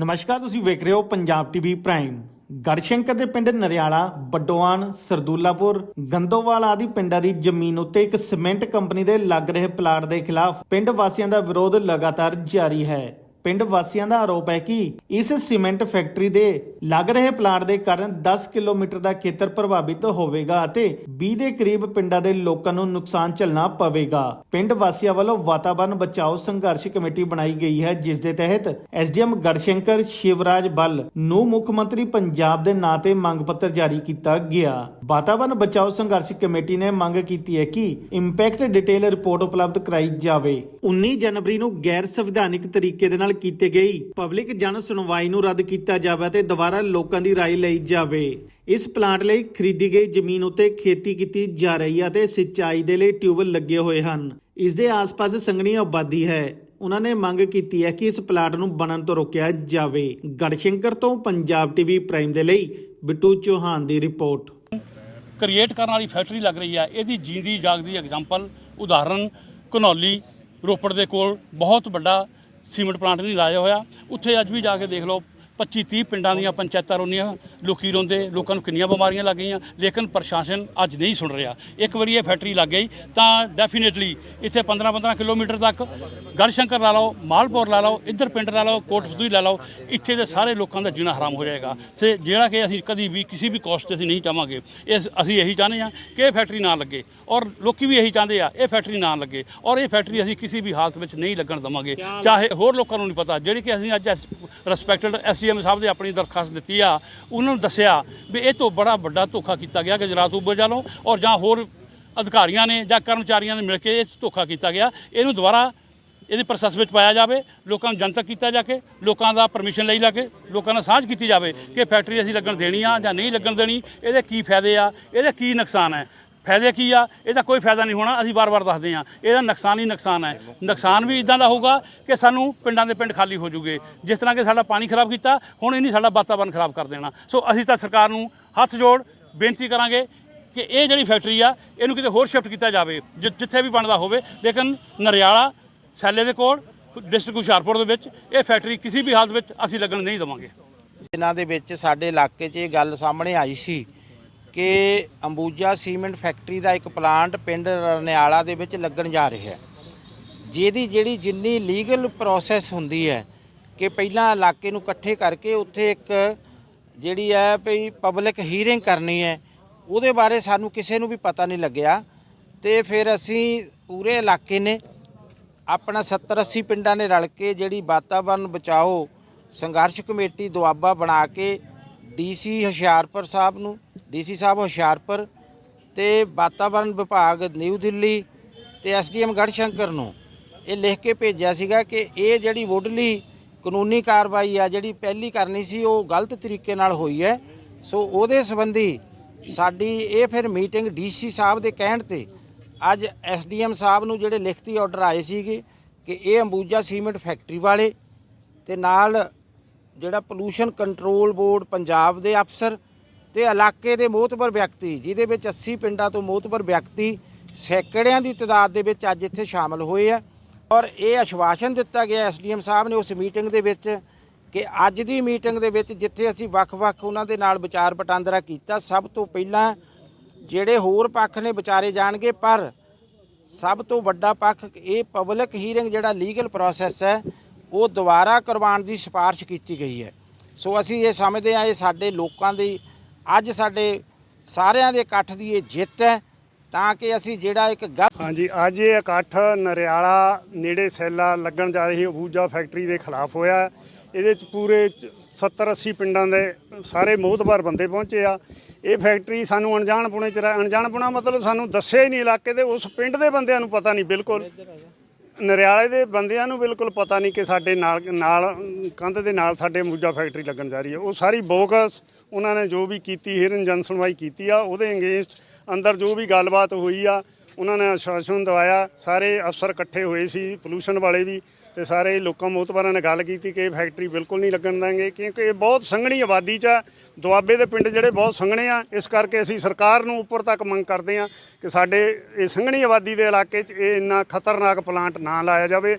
ਨਮਸਕਾਰ, ਤੁਸੀਂ ਵੇਖ ਰਹੇ ਹੋ ਪੰਜਾਬ ਟੀਵੀ ਪ੍ਰਾਈਮ। ਗੜਸ਼ੰਕਰ ਦੇ ਪਿੰਡ ਨਰਿਆਲਾ, ਬੱਡੋਆਨ, ਸਰਦੂਲਾਪੁਰ, ਗੰਦੋਵਾਲ ਆਦਿ ਪਿੰਡਾਂ ਦੀ ਜ਼ਮੀਨ ਉੱਤੇ ਇੱਕ ਸੀਮੈਂਟ ਕੰਪਨੀ ਦੇ ਲੱਗ ਰਹੇ ਪਲਾਟ ਦੇ ਖਿਲਾਫ ਪਿੰਡ ਵਾਸੀਆਂ ਦਾ ਵਿਰੋਧ ਲਗਾਤਾਰ ਜਾਰੀ ਹੈ। ਪਿੰਡ ਵਾਸੀਆਂ ਦਾ ਆਰੋਪ ਹੈ ਕਿ ਇਸ ਸੀਮੈਂਟ ਫੈਕਟਰੀ ਦੇ ਲੱਗ ਰਹੇ ਪਲਾਟ ਦੇ ਕਾਰਨ 10 ਕਿਲੋਮੀਟਰ ਦਾ ਖੇਤਰ ਪ੍ਰਭਾਵਿਤ ਹੋਵੇਗਾ ਅਤੇ 20 ਦੇ ਕਰੀਬ ਪਿੰਡਾਂ ਦੇ ਲੋਕਾਂ ਨੂੰ ਨੁਕਸਾਨ ਝੱਲਣਾ ਪਵੇਗਾ। ਪਿੰਡ ਵਾਸੀਆਂ ਵੱਲੋਂ ਵਾਤਾਵਰਣ ਬਚਾਓ ਸੰਘਰਸ਼ ਕਮੇਟੀ ਬਣਾਈ ਗਈ ਹੈ, ਜਿਸ ਦੇ ਤਹਿਤ ਐਸਡੀਐਮ ਗੜਸ਼ੰਕਰ ਸ਼ਿਵਰਾਜ ਬੱਲ ਨੂੰ ਮੁੱਖ ਮੰਤਰੀ ਪੰਜਾਬ ਦੇ ਨਾਂ ਤੇ ਮੰਗ ਪੱਤਰ ਜਾਰੀ ਕੀਤਾ ਗਿਆ। ਵਾਤਾਵਰਣ ਬਚਾਓ ਸੰਘਰਸ਼ ਕਮੇਟੀ ਨੇ ਮੰਗ ਕੀਤੀ ਹੈ ਕਿ ਇੰਪੈਕਟ ਡਿਟੇਲ ਰਿਪੋਰਟ ਉਪਲਬਧ ਕਰਾਈ ਜਾਵੇ। 19 ਜਨਵਰੀ ਨੂੰ ਗੈਰ ਸੰਵਿਧਾਨਿਕ ਤਰੀਕੇ ਦੇ ਨਾਲ ਕੀਤੀ ਗਈ ਪਬਲਿਕ ਜਨ ਸੁਣਵਾਈ ਨੂੰ ਰੱਦ ਕੀਤਾ ਜਾਵੇ ਤੇ ਦੁਬਾਰਾ ਲੋਕਾਂ ਦੀ رائے ਲਈ ਜਾਵੇ ਇਸ ਪਲਾਂਟ ਲਈ ਖਰੀਦੀ ਗਈ ਜ਼ਮੀਨ ਉੱਤੇ ਖੇਤੀ ਕੀਤੀ ਜਾ ਰਹੀ ਹੈ ਤੇ ਸਿੰਚਾਈ ਦੇ ਲਈ ਟਿਊਬਲ ਲੱਗੇ ਹੋਏ ਹਨ ਇਸ ਦੇ ਆਸ-ਪਾਸ ਸੰਘਣੀ ਆਬਾਦੀ ਹੈ ਉਹਨਾਂ ਨੇ ਮੰਗ ਕੀਤੀ ਹੈ ਕਿ ਇਸ ਪਲਾਟ ਨੂੰ ਬਣਨ ਤੋਂ ਰੋਕਿਆ ਜਾਵੇ ਗੜਸ਼ੰਕਰ ਤੋਂ ਪੰਜਾਬ ਟੀਵੀ ਪ੍ਰਾਈਮ ਦੇ ਲਈ ਬਿੱਟੂ ਚੌਹਾਨ ਦੀ ਰਿਪੋਰਟ ਕ੍ਰੀਏਟ ਕਰਨ ਵਾਲੀ ਫੈਕਟਰੀ ਲੱਗ ਰਹੀ ਹੈ ਇਹਦੀ ਜੀਂਦੀ ਜਾਗਦੀ ਐਗਜ਼ਾਮਪਲ ਉਦਾਹਰਨ ਘਨੌਲੀ ਰੋਪੜ ਦੇ ਕੋਲ ਬਹੁਤ ਵੱਡਾ ਸੀਮੈਂਟ ਪਲਾਂਟ ਨਹੀਂ ਲਾਇਆ ਹੋਇਆ। ਉੱਥੇ ਅੱਜ ਵੀ ਜਾ ਕੇ ਦੇਖ ਲਓ 25 30 ਪਿੰਡਾਂ ਦੀਆਂ ਪੰਚਾਇਤਾਂ ਰੋਂਦੀਆਂ ਲੋਕੀ ਰੋਂਦੇ ਲੋਕਾਂ ਨੂੰ ਕਿੰਨੀਆਂ ਬਿਮਾਰੀਆਂ ਲੱਗ ਗਈਆਂ ਲੇਕਿਨ ਪ੍ਰਸ਼ਾਸਨ ਅੱਜ ਨਹੀਂ ਸੁਣ ਰਿਹਾ। ਇੱਕ ਵਾਰੀ ਇਹ ਫੈਕਟਰੀ ਲੱਗ ਗਈ ਤਾਂ ਡੈਫੀਨੇਟਲੀ ਇੱਥੇ 15 15 ਕਿਲੋਮੀਟਰ ਤੱਕ ਗੜਸ਼ੰਕਰ ਲਾ ਲਓ ਮਾਲਪੁਰ ਲਾ ਲਓ ਇੱਧਰ ਪਿੰਡ ਲਾ ਲਓ ਕੋਟ ਫਤੂਈ ਲਾ ਲਓ ਇੱਥੇ ਦੇ ਸਾਰੇ ਲੋਕਾਂ ਦਾ ਜੀਣਾ ਹਰਾਮ ਹੋ ਜਾਏਗਾ। ਤੇ ਜਿਹੜਾ ਕਿ ਅਸੀਂ ਕਦੀ ਵੀ ਕਿਸੇ ਵੀ ਕੋਸਟ ਤੇ ਅਸੀਂ ਨਹੀਂ ਚਾਹਾਂਗੇ ਇਸ ਅਸੀਂ ਇਹੀ ਚਾਹੁੰਦੇ ਹਾਂ ਕਿ ਇਹ ਫੈਕਟਰੀ ਨਾ ਲੱਗੇ। ਔਰ ਲੋਕੀ ਵੀ ਇਹੀ ਚਾਹੁੰਦੇ ਆ ਇਹ ਫੈਕਟਰੀ ਨਾ ਲੱਗੇ। ਔਰ ਇਹ ਫੈਕਟਰੀ ਅਸੀਂ ਕਿਸੇ ਵੀ ਹਾਲਤ ਵਿੱਚ ਨਹੀਂ ਲੱਗਣ ਦਵਾਂਗੇ। ਚਾਹੇ ਹੋਰ ਲੋਕਾਂ ਨੂੰ ਨਹੀਂ ਪਤਾ ਜਿਹੜੀ ਕਿ ਅਸੀਂ ਅੱਜ ਰਿਸਪੈਕਟਡ ਐਸਡੀਐਮ ਸਾਹਿਬ ਦੇ ਆਪਣੀ ਦਰਖਾਸਤ ਦਿੱਤੀ ਆ, ਉਹਨਾਂ ਨੂੰ ਦੱਸਿਆ ਵੀ ਇਹ ਤੋਂ ਬੜਾ ਵੱਡਾ ਧੋਖਾ ਕੀਤਾ ਗਿਆ ਗੁਜਰਾਤ ਉਬਰ ਵੱਲੋਂ ਔਰ ਜਾਂ ਹੋਰ ਅਧਿਕਾਰੀਆਂ ਨੇ ਜਾਂ ਕਰਮਚਾਰੀਆਂ ਨੇ ਮਿਲ ਕੇ ਇਹ ਧੋਖਾ ਕੀਤਾ ਗਿਆ। ਇਹਨੂੰ ਦੁਬਾਰਾ ਇਹਦੇ ਪ੍ਰੋਸੈਸ ਵਿੱਚ ਪਾਇਆ ਜਾਵੇ, ਲੋਕਾਂ ਨੂੰ ਜਨਤਕ ਕੀਤਾ ਜਾ ਕੇ ਲੋਕਾਂ ਦਾ ਪਰਮਿਸ਼ਨ ਲਈ ਲਾ ਕੇ ਲੋਕਾਂ ਨਾਲ ਸਾਂਝ ਕੀਤੀ ਜਾਵੇ ਕਿ ਫੈਕਟਰੀ ਅਸੀਂ ਲੱਗਣ ਦੇਣੀ ਆ ਜਾਂ ਨਹੀਂ ਲੱਗਣ ਦੇਣੀ, ਇਹਦੇ ਕੀ ਫਾਇਦੇ ਆ, ਇਹਦੇ ਕੀ ਨੁਕਸਾਨ ਹੈ ਫਾਇਦੇ ਕੀ ਆ? ਇਹਦਾ ਕੋਈ ਫਾਇਦਾ ਨਹੀਂ ਹੋਣਾ, ਅਸੀਂ ਵਾਰ-ਵਾਰ ਦੱਸਦੇ ਆ ਇਹਦਾ ਨੁਕਸਾਨ ਹੀ ਨੁਕਸਾਨ ਹੈ। ਨੁਕਸਾਨ ਵੀ ਇਦਾਂ ਦਾ ਹੋਊਗਾ ਕਿ ਸਾਨੂੰ ਪਿੰਡਾਂ ਦੇ ਪਿੰਡ ਖਾਲੀ ਹੋ ਜੂਗੇ। ਜਿਸ ਤਰ੍ਹਾਂ ਕਿ ਸਾਡਾ ਪਾਣੀ ਖਰਾਬ ਕੀਤਾ, ਹੁਣ ਇਹਨੇ ਸਾਡਾ ਵਾਤਾਵਰਨ ਖਰਾਬ ਕਰ ਦੇਣਾ। ਸੋ ਅਸੀਂ ਤਾਂ ਸਰਕਾਰ ਨੂੰ ਹੱਥ ਜੋੜ ਬੇਨਤੀ ਕਰਾਂਗੇ ਕਿ ਇਹ ਜਿਹੜੀ ਫੈਕਟਰੀ ਆ, ਇਹਨੂੰ ਕਿਤੇ ਹੋਰ ਸ਼ਿਫਟ ਕੀਤਾ ਜਾਵੇ ਜਿੱਥੇ ਵੀ ਬਣਦਾ ਹੋਵੇ। ਲੇਕਿਨ ਨਰਿਆਲਾ, ਸੈਲੇ ਦੇ ਕੋਲ, ਡਿਸਟ੍ਰਿਕਟ ਹੁਸ਼ਿਆਰਪੁਰ ਦੇ ਵਿੱਚ, ਇਹ ਫੈਕਟਰੀ ਕਿਸੇ ਵੀ ਹਾਲਤ ਵਿੱਚ ਅਸੀਂ ਲੱਗਣ ਨਹੀਂ ਦੇਵਾਂਗੇ। ਦਿਨਾਂ ਦੇ ਵਿੱਚ ਸਾਡੇ ਇਲਾਕੇ 'ਚ ਇਹ ਗੱਲ ਸਾਹਮਣੇ ਆਈ ਸੀ ਕਿ ਅੰਬੂਜਾ ਸੀਮੈਂਟ ਫੈਕਟਰੀ ਦਾ ਇੱਕ ਪਲਾਂਟ ਪਿੰਡ ਰਨਿਆਲਾ ਦੇ ਵਿੱਚ ਲੱਗਣ ਜਾ ਰਿਹਾ ਹੈ। ਜਿਹਦੀ ਜਿਹੜੀ ਜਿੰਨੀ ਲੀਗਲ ਪ੍ਰੋਸੈਸ ਹੁੰਦੀ ਹੈ ਕਿ ਪਹਿਲਾਂ ਇਲਾਕੇ ਨੂੰ ਇਕੱਠੇ ਕਰਕੇ ਉੱਥੇ ਇੱਕ ਜਿਹੜੀ ਹੈ ਭਈ ਪਬਲਿਕ ਹੀਅਰਿੰਗ ਕਰਨੀ ਹੈ, ਉਹਦੇ ਬਾਰੇ ਸਾਨੂੰ ਕਿਸੇ ਨੂੰ ਵੀ ਪਤਾ ਨਹੀਂ ਲੱਗਿਆ ਤੇ ਫਿਰ ਅਸੀਂ ਪੂਰੇ ਇਲਾਕੇ ਨੇ ਆਪਣਾ 70 80 ਪਿੰਡਾਂ ਨੇ ਰਲ ਕੇ ਜਿਹੜੀ ਵਾਤਾਵਰਨ ਬਚਾਓ ਸੰਘਰਸ਼ ਕਮੇਟੀ ਦੁਆਬਾ ਬਣਾ ਕੇ ਡੀਸੀ ਹੁਸ਼ਿਆਰਪੁਰ ਸਾਹਿਬ ਨੂੰ, ਡੀਸੀ ਸਾਹਿਬ ਹੁਸ਼ਿਆਰਪੁਰ ਤੇ ਵਾਤਾਵਰਨ ਵਿਭਾਗ ਨਿਊ ਦਿੱਲੀ ਤੇ ਐਸਡੀਐਮ ਗੜਸ਼ੰਕਰ ਨੂੰ ਇਹ ਲਿਖ ਕੇ ਭੇਜਿਆ ਸੀਗਾ ਕਿ ਇਹ ਜਿਹੜੀ ਮੁੱਢਲੀ ਕਾਨੂੰਨੀ ਕਾਰਵਾਈ ਆ ਜਿਹੜੀ ਪਹਿਲੀ ਕਰਨੀ ਸੀ, ਉਹ ਗਲਤ ਤਰੀਕੇ ਨਾਲ ਹੋਈ ਹੈ। ਸੋ ਉਹਦੇ ਸੰਬੰਧੀ ਸਾਡੀ ਇਹ ਫਿਰ ਮੀਟਿੰਗ ਡੀਸੀ ਸਾਹਿਬ ਦੇ ਕਹਿਣ ਤੇ ਅੱਜ ਐਸਡੀਐਮ ਸਾਹਿਬ ਨੂੰ ਜਿਹੜੇ ਲਿਖਤੀ ਆਰਡਰ ਆਏ ਸੀਗੇ ਕਿ ਇਹ ਅੰਬੂਜਾ ਸੀਮੈਂਟ ਫੈਕਟਰੀ ਵਾਲੇ ਤੇ ਨਾਲ ਜਿਹੜਾ ਪੋਲੂਸ਼ਨ ਕੰਟਰੋਲ ਬੋਰਡ ਪੰਜਾਬ ਦੇ ਅਫਸਰ ਤੇ ਇਲਾਕੇ ਦੇ ਮੋਹਤਬਰ ਵਿਅਕਤੀ, ਜਿਹਦੇ ਵਿੱਚ 80 ਪਿੰਡਾਂ ਤੋਂ ਮੋਹਤਬਰ ਵਿਅਕਤੀ ਸੈਂਕੜਿਆਂ ਦੀ ਤਾਦਾਦ ਦੇ ਵਿੱਚ ਅੱਜ ਇੱਥੇ ਸ਼ਾਮਲ ਹੋਏ ਆ। ਔਰ ਇਹ ਆਸ਼ਵਾਸਨ ਦਿੱਤਾ ਗਿਆ ਐਸਡੀਐਮ ਸਾਹਿਬ ਨੇ ਉਸ ਮੀਟਿੰਗ ਦੇ ਵਿੱਚ ਕਿ ਅੱਜ ਦੀ ਮੀਟਿੰਗ ਦੇ ਵਿੱਚ ਜਿੱਥੇ ਅਸੀਂ ਵੱਖ-ਵੱਖ ਉਹਨਾਂ ਦੇ ਨਾਲ ਵਿਚਾਰ ਵਟਾਂਦਰਾ ਕੀਤਾ, ਸਭ ਤੋਂ ਪਹਿਲਾਂ ਜਿਹੜੇ ਹੋਰ ਪੱਖ ਨੇ ਵਿਚਾਰੇ ਜਾਣਗੇ, ਪਰ ਸਭ ਤੋਂ ਵੱਡਾ ਪੱਖ ਇਹ ਪਬਲਿਕ ਹੀਅਰਿੰਗ ਜਿਹੜਾ ਲੀਗਲ ਪ੍ਰੋਸੈਸ ਹੈ ਉਹ ਦੁਬਾਰਾ ਕਰਵਾਉਣ ਦੀ ਸਿਫਾਰਿਸ਼ ਕੀਤੀ ਗਈ ਹੈ। ਸੋ ਅਸੀਂ ਇਹ ਸਮਝਦੇ ਹਾਂ, ਇਹ ਸਾਡੇ ਲੋਕਾਂ ਦੀ, ਅੱਜ ਸਾਡੇ ਸਾਰਿਆਂ ਦੇ ਇਕੱਠ ਦੀ ਇਹ ਜਿੱਤ ਹੈ, ਤਾਂ ਕਿ ਅਸੀਂ ਜਿਹੜਾ ਇੱਕ ਗਲਤ ਹਾਂਜੀ, ਅੱਜ ਇਹ ਇਕੱਠ ਨਰਿਆਲਾ ਨੇੜੇ ਸੈਲਾ ਲੱਗਣ ਜਾ ਰਹੀ ਅਬੂਜਾ ਫੈਕਟਰੀ ਦੇ ਖਿਲਾਫ ਹੋਇਆ ਇਹਦੇ ਚ ਪੂਰੇ 70 80 ਪਿੰਡਾਂ ਦੇ ਸਾਰੇ ਮੋਹਤਬਾਰ ਬੰਦੇ ਪਹੁੰਚੇ ਆ। ਇਹ ਫੈਕਟਰੀ ਸਾਨੂੰ ਅਣਜਾਣ ਪੁਣੇ ਚ ਅਣਜਾਣ ਪੁਣਾ ਮਤਲਬ ਸਾਨੂੰ ਦੱਸਿਆ ਹੀ ਨਹੀਂ ਇਲਾਕੇ ਦੇ, ਉਸ ਪਿੰਡ ਦੇ ਬੰਦਿਆਂ ਨੂੰ ਪਤਾ ਨਹੀਂ, ਬਿਲਕੁਲ। ਨਰਿਆਲੇ ਦੇ ਬੰਦਿਆਂ ਨੂੰ ਬਿਲਕੁਲ ਪਤਾ ਨਹੀਂ ਕਿ ਸਾਡੇ ਨਾਲ ਨਾਲ, ਕੰਧ ਦੇ ਨਾਲ ਸਾਡੇ ਅਬੂਜਾ ਫੈਕਟਰੀ ਲੱਗਣ ਜਾ ਰਹੀ ਹੈ। ਉਹ ਸਾਰੀ ਬੋਗਸ ਉਹਨਾਂ ਨੇ ਜੋ ਵੀ ਕੀਤੀ, ਹਿਰਨ ਜਨ ਸੁਣਵਾਈ ਕੀਤੀ ਆ, ਉਹਦੇ ਅਗੇਂਸਟ ਅੰਦਰ ਜੋ ਵੀ ਗੱਲਬਾਤ ਹੋਈ ਆ, ਉਹਨਾਂ ਨੇ ਆਸ਼ਵਾਸਨ ਦਵਾਇਆ। ਸਾਰੇ ਅਫਸਰ ਇਕੱਠੇ ਹੋਏ ਸੀ ਪੋਲੂਸ਼ਨ ਵਾਲੇ ਵੀ। ਤੇ ਸਾਰੇ ਲੋਕਾਂ ਮੋਤਬਰਾਂ ਨੇ ਗੱਲ ਕੀਤੀ ਕਿ ਇਹ ਫੈਕਟਰੀ ਬਿਲਕੁਲ ਨਹੀਂ ਲੱਗਣ ਦਾਂਗੇ ਕਿਉਂਕਿ ਇਹ ਬਹੁਤ ਸੰਘਣੀ ਆਬਾਦੀ 'ਚ ਆ। ਦੁਆਬੇ ਦੇ ਪਿੰਡ ਜਿਹੜੇ ਬਹੁਤ ਸੰਘਣੇ ਆ, ਇਸ ਕਰਕੇ ਅਸੀਂ ਸਰਕਾਰ ਨੂੰ ਉੱਪਰ ਤੱਕ ਮੰਗ ਕਰਦੇ ਆ ਕਿ ਸਾਡੇ ਇਹ ਸੰਘਣੀ ਆਬਾਦੀ ਦੇ ਇਲਾਕੇ 'ਚ ਇਹ ਇੰਨਾ ਖਤਰਨਾਕ ਪਲਾਂਟ ਨਾ ਲਾਇਆ ਜਾਵੇ।